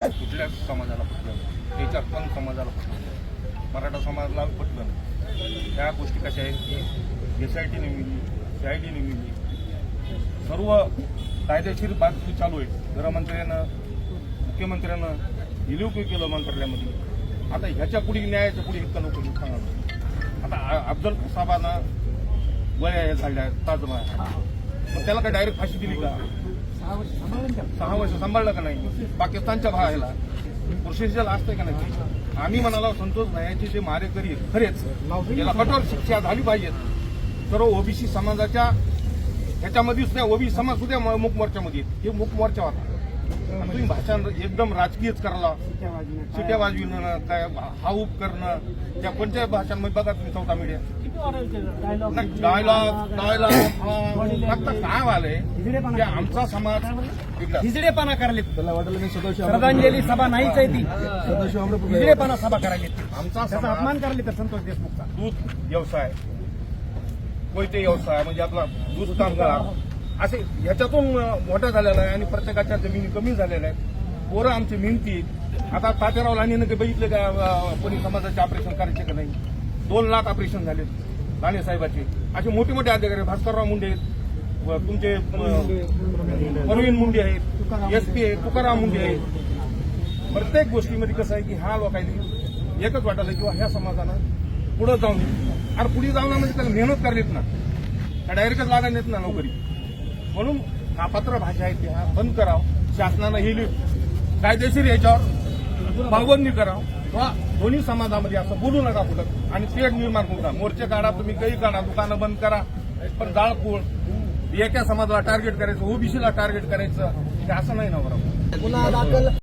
कुठल्याच समाजाला पटलं नाही. त्याच्यात पण समाजाला पटलं नाही. मराठा समाजाला पटलं नाही. ह्या गोष्टी कशा आहेत? की एस आय टी नेमिली सी आय टी नेमिली सर्व कायदेशीर बातमी चालू आहे गृहमंत्र्यानं मुख्यमंत्र्यानं विलोकी केलं मंत्रालयामध्ये. आता ह्याच्या पुढे न्यायाच्या पुढे इतकं नको सांगा आता अब्दुल अफजल साहेबांना वय झाल्या ताजमा मग त्याला काय डायरेक्ट फाशी दिली का? सहा वर्ष सांभाळलं का नाही? पाकिस्तानच्या भावाला प्रोसिजर असते का नाही? आम्ही म्हणाला संतोष भायाचे जे मारेकरी खरेच याला कठोर शिक्षा झाली पाहिजेत सर्व ओबीसी समाजाच्या ह्याच्यामध्ये सुद्धा ओबीसी समाज सुद्धा म- मूक मोर्चामध्ये. हे मूक मोर्चा होता. तुम्ही भाषण एकदम राजकीयच करायला शिट्या वाजविणं काय हाऊप करणं त्या कोणत्या भाषांमध्ये बघा तुम्ही चौथा मीडिया डायलॉग डायलॉग फक्त काय व्हायलंय की आमचा समाज हिजडेपणा करायला त्याला वाटलं मी सदाशिव श्रद्धांजली सभा नाहीच आहे ती. सदाशिव अमृत हिजडेपणा सभा करायला आमचा त्याचा अपमान करायला तर संतोष देशमुखचा. दूध व्यवसाय. कोयते व्यवसाय म्हणजे आपला दूध कामगार. असे ह्याच्यातून मोठा झालेला आहे आणि प्रत्येकाच्या जमिनी कमी झालेल्या आहेत. पोरं आमची आहेत. आता तात्याराव लांडीनं काही बघितलं का कोणी समाजाचे ऑपरेशन करायचे का नाही? दोन लाख ऑपरेशन झाले राणे साहेबाची. असे मोठे मोठे अधिकारी भास्करराव मुंडे आहेत. व तुमचे प्रवीण मुंडे आहेत. एस पी आहेत. तुकाराम मुंडे आहेत. प्रत्येक गोष्टीमध्ये कसं आहे की ह्या लोकांनी एकच वाटायला किंवा ह्या समाजानं पुढे जाऊन अरे पुढे जाऊन म्हणजे त्याला मेहनत करायला ना त्या डायरेक्टच लागायला येत ना नोकरी. म्हणून हा पत्र भाषा आहे ती हा बंद करावं. शासनानं ही लिह- कायदेशीर याच्यावर पाबंदी करावं. किंवा दोन्ही समाजामध्ये असं बोलू नका कुठं. आणि तेढ निर्माण करू नका. मोर्चे काढा तुम्ही काही काढा दुकानं बंद करा. पण जाळपोळ एका समाजाला टार्गेट करायचं ओबीसीला टार्गेट करायचं असं नाही ना बरोबर. दाखल.